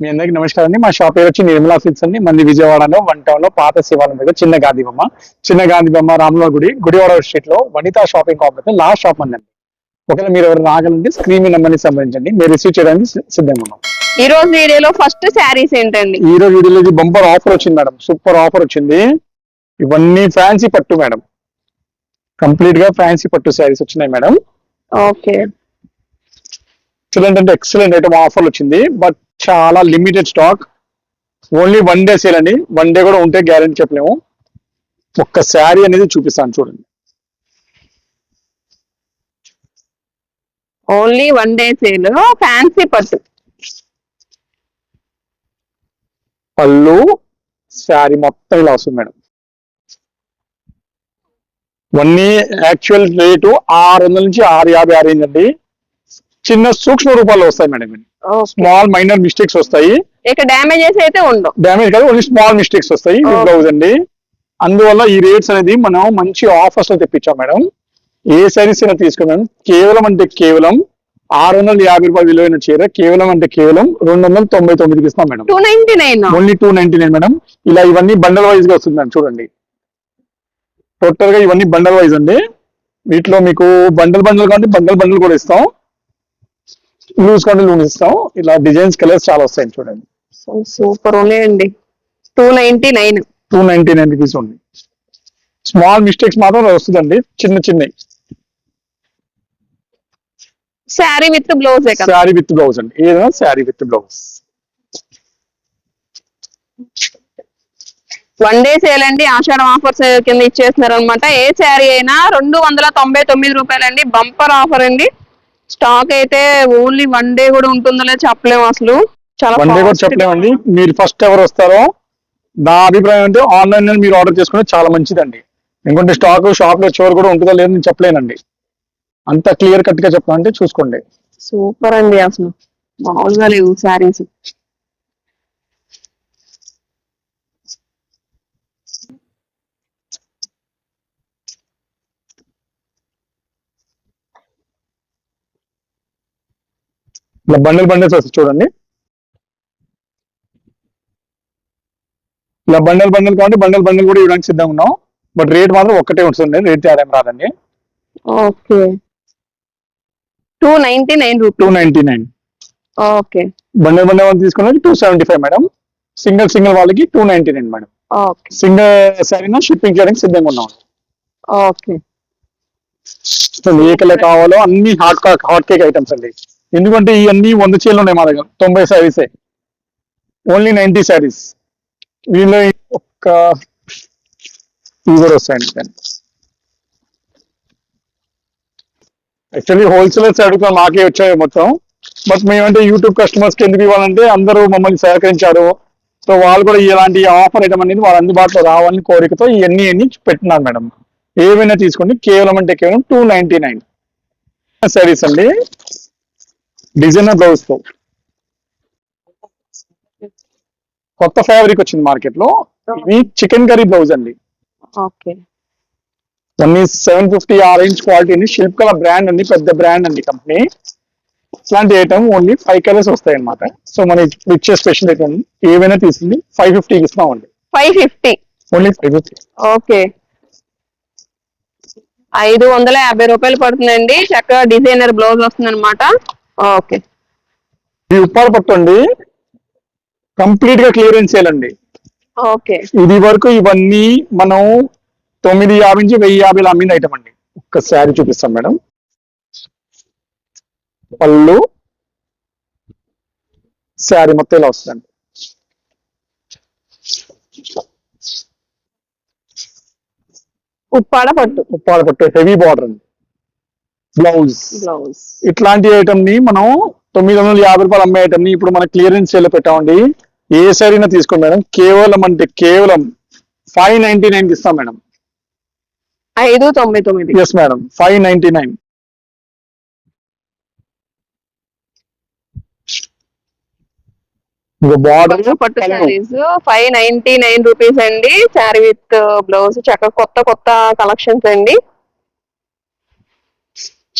మీ అందరికి నమస్కారం అండి. మా షాప్ పేరు వచ్చి నిర్మలా సిల్క్స్ అండి. మంది విజయవాడలో వన్ టౌన్లో పాత శివాలయం దగ్గర చిన్న గాంధీ బొమ్మ చిన్న గాంధీ బొమ్మ రాముల గుడి గుడివాడ స్ట్రీట్లో Vanitha shopping complex last shop అండి. ఒకవేళ మీరు ఎవరు రాగలంటే స్క్రీన్ నెంబర్ని సంబంధించండి మీరు రిసీవ్ చేయడానికి సిద్ధంగా ఉన్నాం. ఈ రోజు వీడియోలో ఫస్ట్ శారీస్ ఏంటండి? ఈ రోజు వీడియోలో బంపర్ ఆఫర్ వచ్చింది మేడం. సూపర్ ఆఫర్ వచ్చింది. ఇవన్నీ ఫ్యాన్సీ పట్టు మేడం. కంప్లీట్గా ఫ్యాన్సీ పట్టు శారీస్ వచ్చినాయి మేడం. ఓకే. ఎక్సలెంట్ అంటే ఎక్సలెంట్ ఐటమ్ ఆఫర్ వచ్చింది. బట్ చాలా limited stock only one day sale అండి. వన్ డే కూడా ఉంటే గ్యారెంటీ చెప్పలేము. ఒక్క శారీ అనేది చూపిస్తాను చూడండి. Only one day sale fancy పట్టు. పళ్ళు శారీ మొత్తం ఇలా వస్తుంది మేడం. ఇవన్నీ యాక్చువల్ రేటు ఆరు వందల నుంచి ఆరు యాభై ఆరు అండి. చిన్న సూక్ష్మ రూపాల్లో వస్తాయి మేడం. స్మాల్ మైనర్ మిస్టేక్స్ వస్తాయి. ఇక డ్యామేజెస్ అయితే ఉండవు. డ్యామేజ్ కాదు ఓన్లీ స్మాల్ మిస్టేక్స్ వస్తాయి. బ్లౌజ్ అండి. అందువల్ల ఈ రేట్స్ అనేది మనం మంచి ఆఫర్స్లో తెప్పించాం మేడం. ఏ సారీస్ అయినా తీసుకున్నాం. కేవలం అంటే కేవలం ఆరు వందల యాభై రూపాయలు విలువైన చీర కేవలం అంటే కేవలం రెండు వందల తొంభై తొమ్మిదికి ఇస్తాం madam. Two ninety nine only two ninety nine madam. ఇలా ఇవన్నీ బండల్ వైజ్గా వస్తుంది మేడం చూడండి. టోటల్గా ఇవన్నీ బండల్ వైజ్ అండి. వీటిలో మీకు బండల్ బండల్ కాబట్టి బండల్ బండల్ కూడా ఇస్తాం. లూజ్ కాబట్టి లూజ్ ఇస్తాం. ఇలా డిజైన్స్ కలర్స్ చాలా వస్తాయి చూడండి. సూపర్ ఉన్నాయండి. Two ninety nine two ninety nine rupees ఉంది. స్మాల్ మిస్టేక్స్ మాత్రం వస్తుందండి. చిన్న చిన్నవి. శారీ విత్ బ్లౌజ్ కదా? శారీ విత్ బ్లౌజ్ అండి. ఏదైనా sari with blouse one day sale అండి. ఆషాఢం ఆఫర్స్ కింద ఇచ్చేస్తున్నారు అనమాట ఏ శారీ అయినా రెండు వందల తొంభై తొమ్మిది రూపాయలండి. బంపర్ ఆఫర్ అండి. స్టాక్ అయితే ఓన్లీ వన్ డే కూడా ఉంటుందో లేదో చెప్పలేము అసలు. చాలా వన్ డే కూడా చెప్పలేమండి. మీరు ఫస్ట్ ఎవరు వస్తారో నా అభిప్రాయం అంటే ఆన్లైన్లో మీరు ఆర్డర్ చేసుకుంటే చాలా మంచిదండి. ఎందుకంటే స్టాక్ షాప్లో చివరి కూడా ఉంటుందో లేదో నేను చెప్పలేనండి. అంత క్లియర్ కట్గా చెప్పాలంటే చూసుకోండి. సూపర్ అండి అసలు. మామూలుగా లేవు శారీస్ ఇలా బండిల్ బండిల్స్ వస్తాయి చూడండి. ఇలా బండల్ బండల్ కాబట్టి బండల్ బండల్ కూడా ఇవ్వడానికి సిద్ధంగా ఉన్నాం. బట్ రేట్ మాత్రం ఒక్కటే ఉంటుంది. రేట్ తేడా ఏం రాదండి. Okay. Two ninety nine two ninety nine okay. Bundle bundle వాళ్ళు తీసుకున్నది two seventy five madam. Single single వాళ్ళకి two ninety nine madam. Single సారీనా shipping చేయడానికి సిద్ధంగా ఉన్నాం. ఓకే. ఏ కలర్ కావాలో అన్ని హాట్ హాట్ కేక్ ఐటమ్స్ అండి. ఎందుకంటే ఇవన్నీ వంద చీరలు ఉన్నాయి మా దగ్గర. తొంభై శారీసే ఓన్లీ నైన్టీ శారీస్ వీళ్ళు ఒక్క ఇవి కూడా వస్తాయండి. యాక్చువల్లీ హోల్సేలర్స్ అడుగుతాం మాకే వచ్చాయి మొత్తం. బట్ మేమంటే యూట్యూబ్ కస్టమర్స్కి ఎందుకు ఇవ్వాలంటే అందరూ మమ్మల్ని సహకరించారు. సో వాళ్ళు కూడా ఇలాంటి ఆఫర్ ఐటమ్ అనేది వాళ్ళ అందుబాటులో రావాలని కోరికతో ఇవన్నీ అన్ని పెట్టినారు మేడం. ఏవైనా తీసుకోండి కేవలం అంటే కేవలం టూ నైన్టీ నైన్ సరీస్ అండి. డిజైనర్ బ్లౌజ్తో. కొత్త ఫ్యాబ్రిక్ వచ్చింది మార్కెట్లో. ఇది చికెన్ కర్రీ బ్లౌజ్ అండి. ఓకే. అన్ని సెవెన్ ఫిఫ్టీ ఆరెంజ్ క్వాలిటీ అండి శిల్ప్ కలర్ బ్రాండ్ అండి పెద్ద బ్రాండ్ అండి కంపెనీ ఇట్లాంటి ఐటమ్ ఓన్లీ ఫైవ్ కలర్స్ వస్తాయి అనమాట సో మన ఇచ్చే స్పెషల్ ఐటమ్ ఏవైనా తీసుకుంది ఫైవ్ ఫిఫ్టీకి ఇస్తామండి. Five fifty only five fifty okay. ఐదు వందల యాభై రూపాయలు పడుతుందండి. చక్కగా డిజైనర్ బ్లౌజ్ వస్తుంది అనమాట ఓకే. ఈ ఉప్పాడ పట్టు అండి కంప్లీట్గా క్లియరెన్స్ చేయాలండి ఓకే. ఇది వరకు ఇవన్నీ మనం తొమ్మిది యాభై నుంచి వెయ్యి యాభై అమ్మిన ఐటమ్ అండి. ఒక్క శారీ చూపిస్తాం మేడం. పళ్ళు. శారీ మొత్తం ఇలా వస్తుందండి. ఉప్పాడ పట్టు. ఉప్పాడ పట్టు హెవీ బార్డర్ అండి. బ్లౌజ్ ఇట్లాంటి ఐటమ్ని మనం తొమ్మిది వందల యాభై రూపాయలు అమ్మే ఐటమ్ని ఇప్పుడు మన క్లియరెన్స్ సేల్ పెట్టామండి. ఏ సరైనా తీసుకోండి మేడం. కేవలం అంటే కేవలం ఫైవ్ నైన్టీ నైన్ ఇస్తాం మేడం. ఐదు తొంభై తొమ్మిది. Yes madam five ninety nine border five ninety nine rupees అండి. శారీ విత్ బ్లౌజ్ చక్కగా కొత్త కొత్త కలెక్షన్స్ అండి.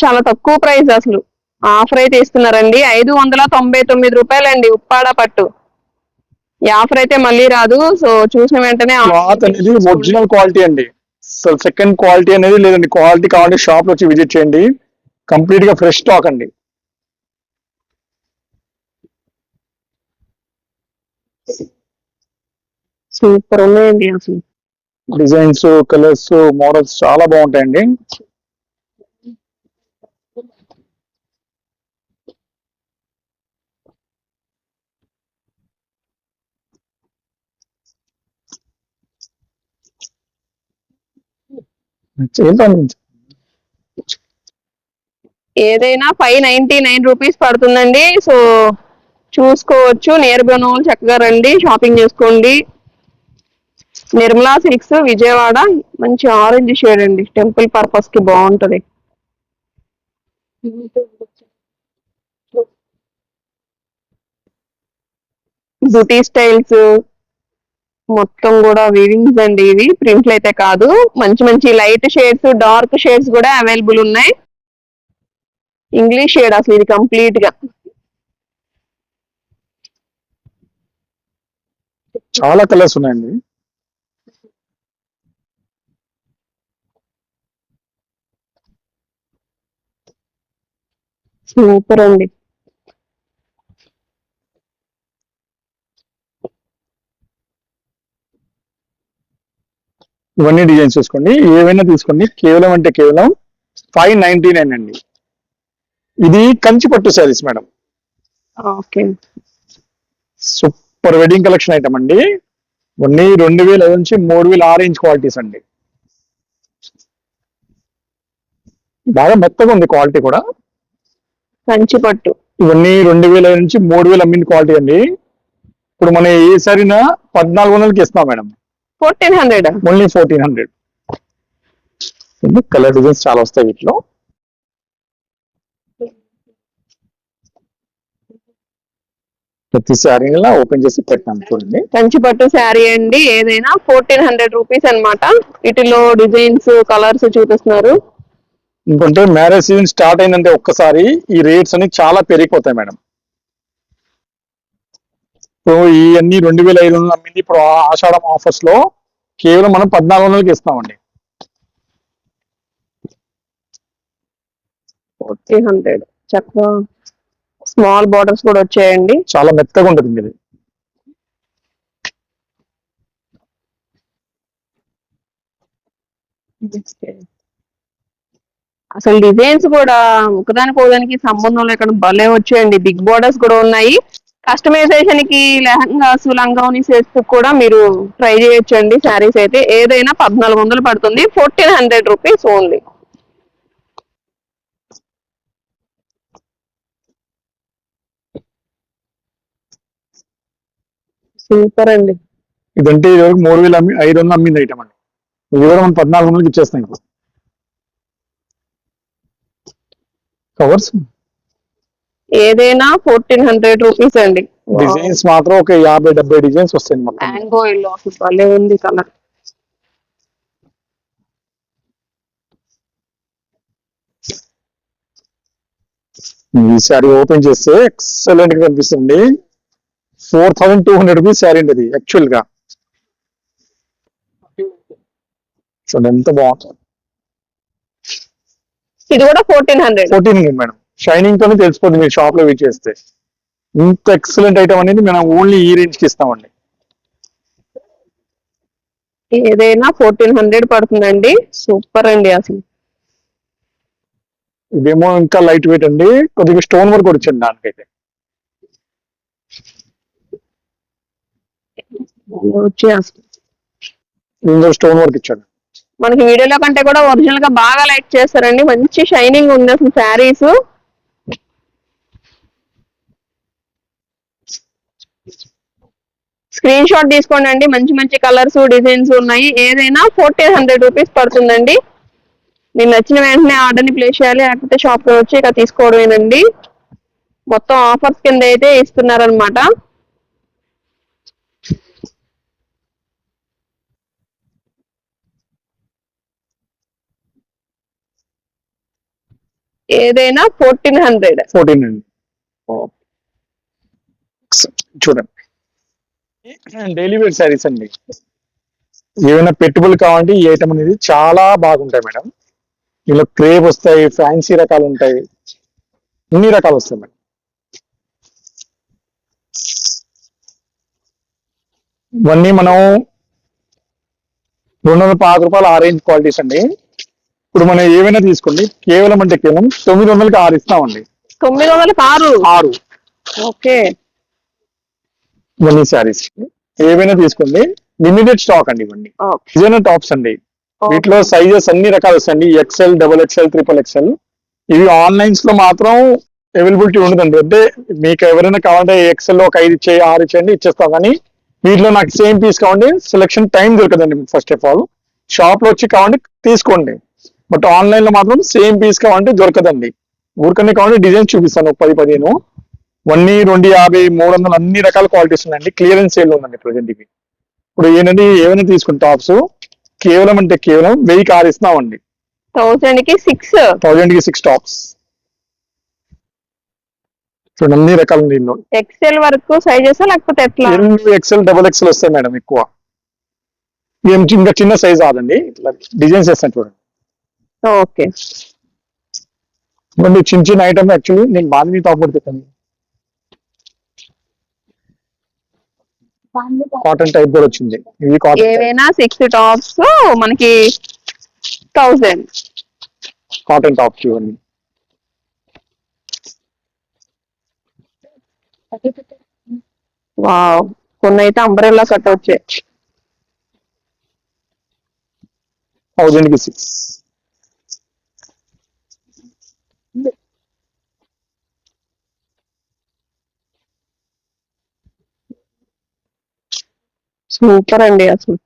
చాలా తక్కువ ప్రైస్ అసలు. ఆఫర్ అయితే ఇస్తున్నారండి. ఐదు వందల తొంభై తొమ్మిది రూపాయలండి ఉప్పాడ పట్టు. ఈ ఆఫర్ అయితే మళ్ళీ రాదు. సో చూసిన వెంటనే అనేది ఒరిజినల్ క్వాలిటీ అండి. అసలు సెకండ్ క్వాలిటీ అనేది లేదండి. క్వాలిటీ కావాలంటే షాప్లో వచ్చి విజిట్ చేయండి. కంప్లీట్గా ఫ్రెష్ స్టాక్ అండి. సూపర్ ఉన్నాయండి అసలు. డిజైన్స్ కలర్స్ మోడల్స్ చాలా బాగుంటాయండి. ఏదైనా ఫైవ్ నైన్టీ నైన్ రూపీస్ పడుతుందండి. సో చూసుకోవచ్చు. నియర్ ఉన్న వాళ్ళు చక్కగా రండి. షాపింగ్ చేసుకోండి. నిర్మలా సిల్క్స్ విజయవాడ. మంచి ఆరెంజ్ షేడ్ అండి. టెంపుల్ పర్పస్కి బాగుంటది. బ్యూటీ స్టైల్స్ మొత్తం కూడా వీవింగ్స్ అండి ఇవి. ప్రింట్లు అయితే కాదు. మంచి మంచి లైట్ షేడ్స్ డార్క్ షేడ్స్ కూడా అవైలబుల్ ఉన్నాయి. ఇంగ్లీష్ షేడ్ అసలు ఇది కంప్లీట్గా. చాలా కలర్స్ ఉన్నాయండి. సూపర్ అండి. ఇవన్నీ డిజైన్స్ చూసుకోండి. ఏవైనా తీసుకోండి. కేవలం అంటే కేవలం ఫైవ్ నైన్టీ నైన్ అండి. ఇది కంచి పట్టు saris madam. Okay. Super wedding collection item అండి. ఇవన్నీ రెండు వేల ఐదు నుంచి మూడు వేల ఆరెంజ్ క్వాలిటీస్ అండి. బాగా మెత్తగా ఉంది క్వాలిటీ కూడా. కంచి పట్టు. ఇవన్నీ రెండు వేల ఐదు నుంచి మూడు వేలు అమ్మిన క్వాలిటీ అండి. ఇప్పుడు మనం ఏ సరినా పద్నాలుగు వందలకి ఇస్తాం madam. Fourteen hundred. Only fourteen hundred. Colour designs చాలా వస్తాయి వీటిలో. ప్రతి శారీ ఓపెన్ చేసి పెట్టాను చూడండి. కంచి పట్టు శారీ అండి ఏదైనా ఫోర్టీన్ హండ్రెడ్ రూపీస్ అన్నమాట. వీటిలో డిజైన్స్ కలర్స్ చూపిస్తున్నారు. ఎందుకంటే మ్యారేజ్ సీజన్ స్టార్ట్ అయిందంటే ఒక్కసారి ఈ రేట్స్ అన్ని చాలా పెరిగిపోతాయి మేడం. సో ఈ అన్ని రెండు వేల ఐదు వందలు అమ్మింది. ఇప్పుడు ఆషాఢం ఆఫర్స్లో కేవలం మనం పద్నాలుగు వందలకి ఇస్తామండి. Fourteen hundred. చక్కగా స్మాల్ బార్డర్స్ కూడా వచ్చాయండి. చాలా మెత్తగా ఉంటుంది ఇది అసలు డిజైన్స్ కూడా ఒకదానికి ఒకదానికి సంబంధం లేకుండా భలే వచ్చాయండి. బిగ్ బార్డర్స్ కూడా ఉన్నాయి. కస్టమైజేషన్కి లెహంగాస్ లంగాని సెట్స్ కూడా మీరు ట్రై చేయొచ్చండి. శారీస్ అయితే ఏదైనా పద్నాలుగు వందలు పడుతుంది. Fourteen hundred rupees only. Super అండి. ఇదంటే ఇదివరకు మూడు వేలు అమ్మి ఐదు వందలు అమ్మింది ఐటమ్ అండి. ఇది కూడా మనం పద్నాలుగు వందలకి ఇచ్చేస్తాం ఇప్పుడు. కవర్స్ ఏదైనా ఫోర్టీన్ హండ్రెడ్ రూపీస్ అండి. డిజైన్స్ మాత్రం ఒక యాభై డెబ్బై డిజైన్స్ వస్తాయి మొత్తం. మ్యాంగో ఇల్లు అసలు భలే ఉంది కలర్ ఈ శారీ ఓపెన్ చేస్తే ఎక్సలెంట్గా కనిపిస్తుంది. Four thousand two hundred rupees sari అండి ఇది యాక్చువల్గా. చూడండి ఎంత బాగుంది. ఇది కూడా fourteen hundred fourteen hundred madam. Shining తోనే తెలిసిపోతుంది మీరు షాప్లో చేస్తే ఇంత ఎక్సలెంట్ ఐటమ్ అనేది మనం ఓన్లీ ఈ రేంజ్కి ఇస్తామండి. ఏదైనా ఫోర్టీన్ హండ్రెడ్ పడుతుందండి. సూపర్ అండి అసలు. ఇదేమో ఇంకా లైట్ వెయిట్ అండి. కొద్దిగా స్టోన్ వర్క్ వచ్చింది దానికైతే. ఇందులో స్టోన్ వర్క్ ఇచ్చాడు. మనకి వీడియోలో కంటే కూడా ఒరిజినల్గా బాగా లైక్ చేస్తారండి. మంచి షైనింగ్ ఉంది అసలు శారీస్. స్క్రీన్ షాట్ తీసుకోండి మంచి మంచి కలర్స్ డిజైన్స్ ఉన్నాయి. ఏదైనా ఫోర్టీన్ హండ్రెడ్ రూపీస్ పడుతుందండి. మీరు నచ్చిన వెంటనే ఆర్డర్ని ప్లేస్ చేయాలి. లేకపోతే షాప్కి వచ్చి ఇక తీసుకోవడమేనండి. మొత్తం ఆఫర్స్ కింద అయితే ఇస్తున్నారనమాట ఏదైనా ఫోర్టీన్ హండ్రెడ్. ఫోర్టీన్ హండ్రెడ్ చూడండి. డైలీ వేర్ శారీస్ అండి. ఏమైనా పెట్టుబడులు కావాలంటే ఈ ఐటమ్ అనేది చాలా బాగుంటాయి మేడం. ఇందులో క్రేప్ వస్తాయి ఫ్యాన్సీ రకాలు ఉంటాయి. అన్ని రకాలు వస్తాయి మేడం. ఇవన్నీ మనం రెండు వందల పదహారు రూపాయలు ఆరేంజ్ క్వాలిటీస్ అండి. ఇప్పుడు మనం ఏమైనా తీసుకోండి. కేవలం అంటే కేవలం తొమ్మిది వందలకి ఆరు ఇస్తామండి. తొమ్మిది వందల ఆరు? ఆరు. ఓకే. ఇవన్నీ శారీస్ ఏవైనా తీసుకోండి. లిమిటెడ్ స్టాక్ అండి ఇవన్నీ. డిజైనర్ టాప్స్ అండి. వీటిలో సైజెస్ అన్ని రకాలు వస్తాయండి XL double XL triple XL ఇవి ఆన్లైన్స్లో మాత్రం అవైలబిలిటీ ఉండదండి. అంటే మీకు ఎవరైనా కావాలంటే ఎక్సెల్లో ఒక ఐదు ఇచ్చేయి ఆరు ఇచ్చేయండి ఇచ్చేస్తాం. కానీ వీటిలో నాకు సేమ్ పీస్ కావండి సెలెక్షన్ టైం దొరకదండి ఫస్ట్ ఆఫ్ ఆల్ షాప్లో వచ్చి కావండి తీసుకోండి. బట్ ఆన్లైన్లో మాత్రం సేమ్ పీస్ కావాలంటే దొరకదండి. ఊరికనే కావాలంటే డిజైన్ చూపిస్తాను. పది పదిహేను. వన్ని రెండు యాభై మూడు వందలు అన్ని రకాల క్వాలిటీస్ ఉన్నాయండి. క్లియరెన్స్ సేల్ ఉందండి ప్రజెంట్ ఇవి ఇప్పుడు ఏంటంటే ఏమైనా తీసుకుని టాప్స్ కేవలం అంటే కేవలం వెయ్యి కారు ఇస్తున్నామండి. థౌసండ్కి సిక్స్ థౌజండ్కి సిక్స్ టాప్స్ చూడండి అన్ని రకాలు ఇందులో. ఎక్సెల్ వరకు సైజెస్ లేకపోతే ఎట్లా? ఎక్సెల్ డబుల్ ఎక్సెల్ వస్తాయి మేడం ఎక్కువ. ఏం ఇంకా చిన్న సైజ్ రాదండి ఇట్లా డిజైన్స్ వేస్తాను చూడండి. ఓకే. చిన్న చిన్న ఐటమ్ యాక్చువల్లీ నేను బాగా టాప్ కూడా కాటన్ టైప్ కూడా వచ్చింది. ఇవి కాటన్ ఏవైనా సిక్స్ టాప్స్ మనకి థౌసండ్ కాటన్ టాప్స్ ఇవన్నీ వావ్ కొన్ని అయితే అంబ్రెల్లా కట్ వచ్చాయి. థౌజండ్కి సిక్స్ సూపర్ అండి అసలు.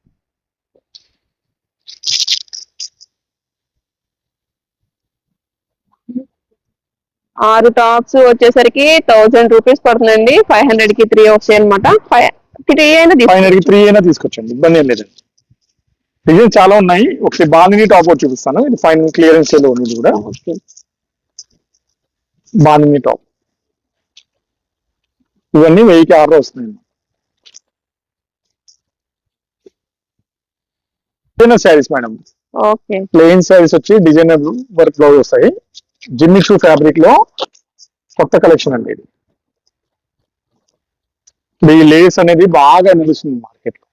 ఆరు టాప్స్ వచ్చేసరికి థౌసండ్ రూపీస్ పడుతుందండి. ఫైవ్ హండ్రెడ్కి త్రీ వస్తాయి అనమాట ఫైవ్ త్రీ అయినా ఫైవ్ హండ్రెడ్కి త్రీ అయినా తీసుకొచ్చండి. ఇబ్బంది ఏం లేదండి. డిజైన్ చాలా ఉన్నాయి. ఒకటి బాగుంది టాప్ ఒకటి చూపిస్తాను. ఇది ఫైనల్ క్లియరెన్స్లో ఉంది కూడా. బాగుంది టాప్. ఇవన్నీ వెయ్యికి ఆర్డర్ వస్తున్నాయి designer saris madam okay plain saris వచ్చి డిజైనర్ వర్క్ బ్లౌజ్ వస్తాయి. జిమ్మి షూ ఫ్యాబ్రిక్లో కొత్త కలెక్షన్ అండి ఇది. ఈ లేస్ అనేది బాగా నిలుస్తుంది మార్కెట్లో.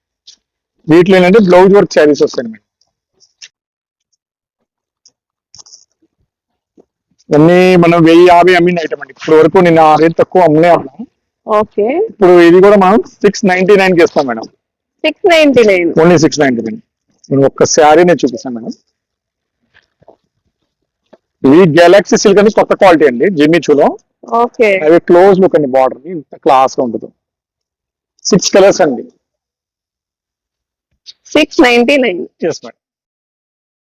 వీటిలో ఏంటంటే బ్లౌజ్ వర్క్ శారీస్ వస్తాయి మేడం ఇవన్నీ మనం వెయ్యి యాభై అమ్మిన ఐటమ్ అండి. ఇప్పుడు వరకు నిన్న రేట్ తక్కువ అమ్మలే అన్నాం ఓకే ఇప్పుడు ఇది కూడా మనం సిక్స్ నైన్టీ నైన్కి ఇస్తాం madam six ninety nine only six ninety nine నేను ఒక్క శారీ నేను చూపిస్తాను మేడం. ఇది గెలాక్సీ సిల్క్ అని కొత్త క్వాలిటీ అండి జిమ్మిచూలో ఓకే. అవి క్లోజ్ లుక్ అండి బార్డర్ ఇంత క్లాస్గా ఉంటుంది సిక్స్ కలర్స్ అండి. Six ninety nine yes madam